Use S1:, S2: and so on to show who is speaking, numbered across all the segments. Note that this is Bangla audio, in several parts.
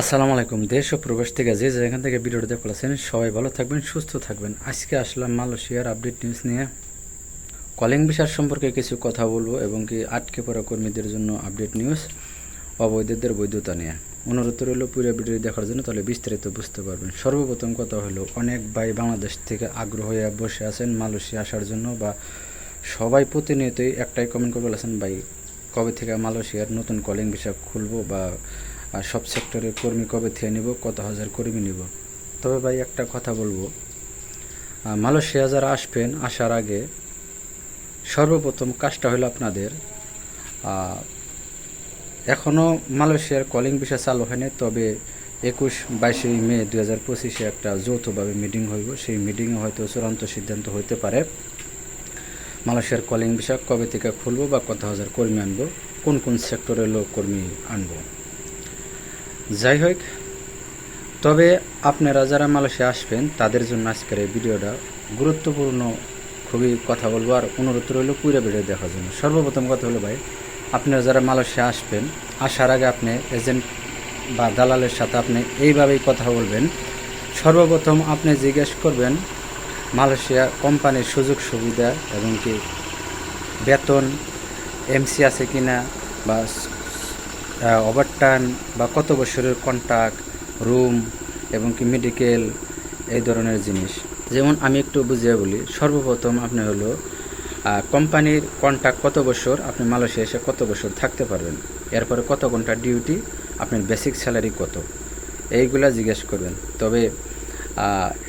S1: আসসালামু আলাইকুম। দেশ ও প্রবেশ থেকে যে যেখান থেকে ভিডিওটা দেখে ফেলেছেন সবাই ভালো থাকবেন, সুস্থ থাকবেন। আজকে আসলাম মালয়েশিয়ার আপডেট নিউজ নিয়ে। কলিং বিষয় সম্পর্কে কিছু কথা বলব এবং কি আটকে পড়া কর্মীদের জন্য আপডেট নিউজ অবৈধদের বৈধতা নিয়ে। অনুরোধ রইল পুরো ভিডিও দেখার জন্য, তাহলে বিস্তারিত বুঝতে পারবেন। সর্বপ্রথম কথা হলো, অনেক ভাই বাংলাদেশ থেকে আগ্রহ হয়ে বসে আছেন মালয়েশিয়া আসার জন্য বা সবাই প্রতিনিয়তই একটাই কমেন্ট করে বলেছেন, ভাই, কবে থেকে মালয়েশিয়ার নতুন কলিং বিষয় খুলবো বা আর সব সেক্টরের কর্মী কবে থেকে নিব, কত হাজার কর্মী নিব? তবে ভাই একটা কথা বলব। মালয়েশিয়া যারা আসবেন, আসার আগে সর্বপ্রথম কাজটা হলো আপনাদের এখনও মালয়েশিয়ার কলিং বিষয় চালু হয়নি তবে একুশ বাইশে মে দু হাজার পঁচিশে একটা যৌথভাবে মিটিং হইব। সেই মিটিংয়ে হয়তো চূড়ান্ত সিদ্ধান্ত হইতে পারে। মালয়েশিয়ার কলিং বিষয় কবে থেকে খুলবো বা কত হাজার কর্মী আনব, কোন কোন সেক্টরের লোক কর্মী আনব। যাই হোক, তবে আপনারা যারা মালয়েশিয়া আসবেন, তাদের জন্য আজকের এই ভিডিওটা গুরুত্বপূর্ণ খুবই কথা বলব আর অনুরোধ রইল পুরো ভিডিও দেখার জন্য। সর্বপ্রথম কথা হলো ভাই, আপনারা যারা মালয়েশিয়া আসবেন, আসার আগে আপনি এজেন্ট বা দালালের সাথে আপনি এইভাবেই কথা বলবেন। সর্বপ্রথম আপনি জিজ্ঞেস করবেন, মালয়েশিয়া কোম্পানির সুযোগ সুবিধা এবং কি বেতন এমসি আছে কিনা বা ওভারটাইম বা কত বছরের কন্ট্রাক্ট রুম এবং কি মেডিকেল এই ধরনের জিনিস। যেমন আমি একটু বুঝিয়ে বলি, সর্বপ্রথম আপনি হলো কোম্পানির কন্ট্রাক্ট কত বছর, আপনি মালয়েশিয়া এসে কত বছর থাকতে পারবেন, এরপরে কত ঘণ্টা ডিউটি আপনার বেসিক স্যালারি কত, এইগুলা জিজ্ঞেস করবেন। তবে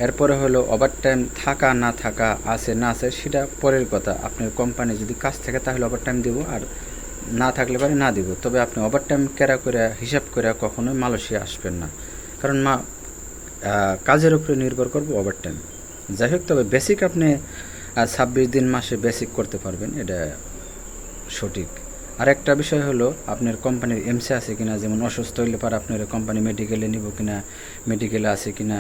S1: এরপরে হলো ওভারটাইম থাকা, না থাকা, আছে, না আছে, সেটা পরের কথা। আপনার কোম্পানি যদি কাজ থাকে, তাহলে ওভারটাইম দেবো, আর না থাকলে পারে না দিব। তবে আপনি ওভারটাইম কেরা করে হিসাব করে কখনোই মালয়েশিয়া আসবেন না। কারণ মা কাজের উপরে নির্ভর করব ওভারটাইম যাই হোক, তবে বেসিক আপনি ছাব্বিশ দিন মাসে বেসিক করতে পারবেন, এটা সঠিক। আর একটা বিষয় হলো, আপনার কোম্পানির এমসি আছে কিনা, যেমন অসুস্থ হইলে পারে আপনার কোম্পানি মেডিকেলে নিব কিনা মেডিকেলে আছে কিনা,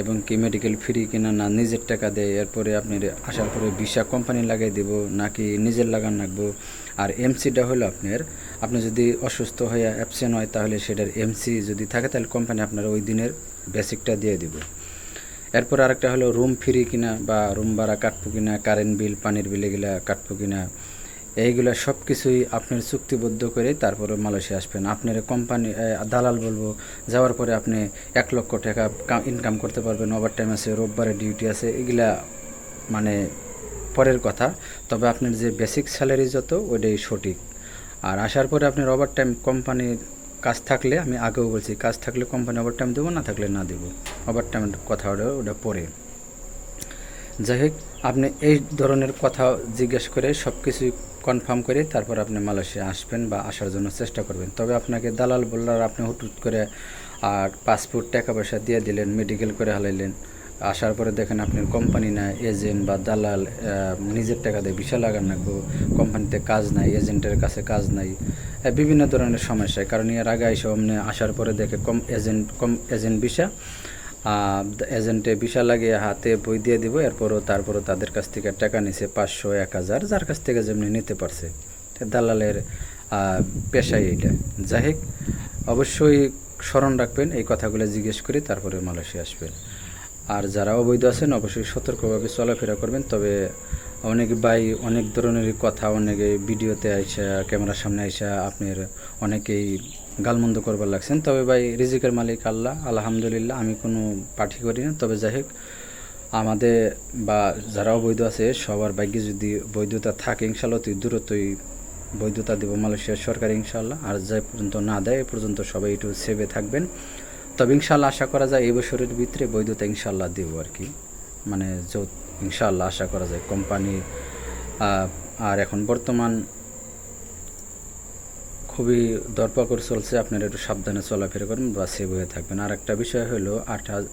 S1: এবং কি মেডিকেল ফ্রি কিনা না নিজের টাকা দেয়, এরপরে আপনার আসার পরে ভিসা কোম্পানি লাগাই দিব, নাকি নিজের লাগান রাখব। আর এমসিটা হলো আপনার, আপনি যদি অসুস্থ হয়ে অ্যাবসেন্ট হয়, তাহলে সেটার এমসি যদি থাকে, তাহলে কোম্পানি আপনার ওই দিনের বেসিকটা দিয়ে দিব। এরপর আরেকটা হলো রুম ফ্রি কিনা, বা রুম ভাড়া কাটবো কিনা কারেন্ট বিল পানির বিল এগুলা কাটবো কিনা এইগুলা সব কিছুই আপনার চুক্তিবদ্ধ করে তারপরে মালয়েশিয়া আসবেন। আপনার কোম্পানি দালাল বলব, যাওয়ার পরে আপনি এক লক্ষ টাকা ইনকাম করতে পারবেন ওভার টাইম আছে, রোববারে ডিউটি আছে, এগুলা মানে পরের কথা। তবে আপনার যে বেসিক স্যালারি যত, ওইটাই সঠিক। আর আসার পরে আপনার ওভার টাইম কোম্পানির কাজ থাকলে, আমি আগেও বলছি, কাজ থাকলে কোম্পানি ওভার টাইম দেবো, না থাকলে না দেবো। ওভার টাইমের কথা ওটা ওটা পরে। যাই হোক, আপনি এই ধরনের কথা জিজ্ঞেস করে সব কিছুই কনফার্ম করে তারপর আপনি মালয়েশিয়া আসবেন বা আসার জন্য চেষ্টা করবেন। তবে আপনাকে দালাল বললার আপনি হুটুট করে আর পাসপোর্ট টাকা পয়সা দিয়ে দিলেন মেডিকেল করে হালাইলেন। আসার পরে দেখেন আপনার কোম্পানি না এজেন্ট বা দালাল নিজের টাকা দিয়ে বিশাল লাগান রাখব কোম্পানিতে কাজ নাই এজেন্টের কাছে কাজ নাই। বিভিন্ন ধরনের সমস্যা কারণ এর আগে এসে অমনি আসার পরে দেখে কম এজেন্ট কম এজেন্ট বিষা এজেন্টে বিশা লাগিয়ে হাতে বই দিয়ে দিব, এরপরও তারপরও তাদের কাছ থেকে টাকা নিছে পাঁচশো, এক হাজার, যার কাছ থেকে যেমনি নিতে পারছে। দালালের পেশাই এইটা যাই অবশ্যই স্মরণ রাখবেন, এই কথাগুলো জিজ্ঞেস করে তারপরে মালয়েশিয়া আসবেন। আর যারা অবৈধ আছেন, অবশ্যই সতর্কভাবে চলাফেরা করবেন, তবে অনেক ভাই অনেক ধরনেরই কথা, অনেকে ভিডিওতে আইসা, ক্যামেরার সামনে আইসা আপনার অনেকেই গালমন্দ করবার লাগছেন। তবে ভাই, রিজিকের মালিক আল্লাহ, আলহামদুলিল্লাহ, আমি কোনো পাঠি করি না। তবে যাই হোক, আমাদের বা যারা অবৈধ আছে, সবার ভাগ্যে যদি বৈধতা থাকে ইনশাল্লাহ তুই দূরত্বই বৈধতা দেব মালয়েশিয়ার সরকার ইনশাল্লাহ আর যে পর্যন্ত না দেয়, এ পর্যন্ত সবাই একটু সেভে থাকবেন। তবে ইনশাল্লাহ আশা করা যায়, এই বছরের ভিতরে বৈধতা ইনশাল্লাহ দেব আর কি। মানে যৌ ইনশাল্লাহ আশা করা যায়, কোম্পানি আর এখন বর্তমান খুবই দরপাকড় চলছে, আপনারা একটু সাবধানে চলাফেরা করবেন বা সেভ হয়ে থাকবেন। আর একটা বিষয় হলো, আট হাজার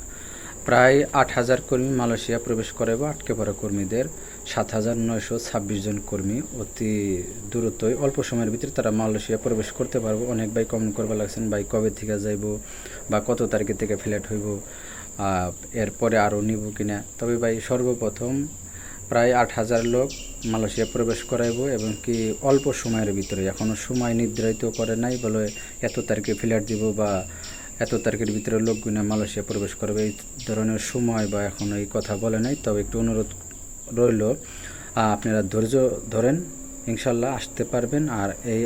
S1: প্রায় আট হাজার কর্মী মালয়েশিয়া প্রবেশ করে বা আটকে পড়া কর্মীদের সাত হাজার নয়শো ছাব্বিশ জন কর্মী অতি দূরত্বই অল্প সময়ের ভিতরে তারা মালয়েশিয়া প্রবেশ করতে পারব। অনেক ভাই কমেন্ট করবার লাগছেন, ভাই, কবে থেকে যাইব বা কত তারিখে থেকে ফ্ল্যাট হইব? এরপরে আরও নিব কিনা? তবে ভাই, সর্বপ্রথম প্রায় আট হাজার লোক মালয়েশিয়া প্রবেশ করাইব এবং কি অল্প সময়ের ভিতরে এখনও সময় নির্ধারিত করে নাই বলে এত তারিখে ফ্ল্যাট দিব বা এত তারিখের ভিতরে লোকগুলো মালয়েশিয়া প্রবেশ করবে, এই ধরনের সময় বা এখন এই কথা বলে নাই। তবে একটু অনুরোধ রইল আপনারা ধৈর্য ধরেন, ইনশাল্লাহ আসতে পারবেন। আর এই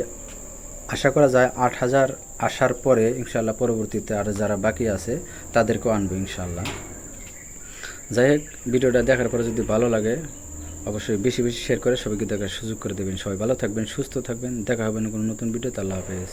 S1: আশা করা যায় আট হাজার আসার পরে ইনশাল্লাহ পরবর্তীতে আর যারা বাকি আছে, তাদেরকেও আনব ইনশাল্লাহ। যাই হোক, ভিডিওটা দেখার পরে যদি ভালো লাগে অবশ্যই বেশি বেশি শেয়ার করে সবাইকে দেখার সুযোগ করে দেবেন। সবাই ভালো থাকবেন, সুস্থ থাকবেন। দেখা হবে না কোনো নতুন ভিডিওতে আল্লাহ হাফেজ।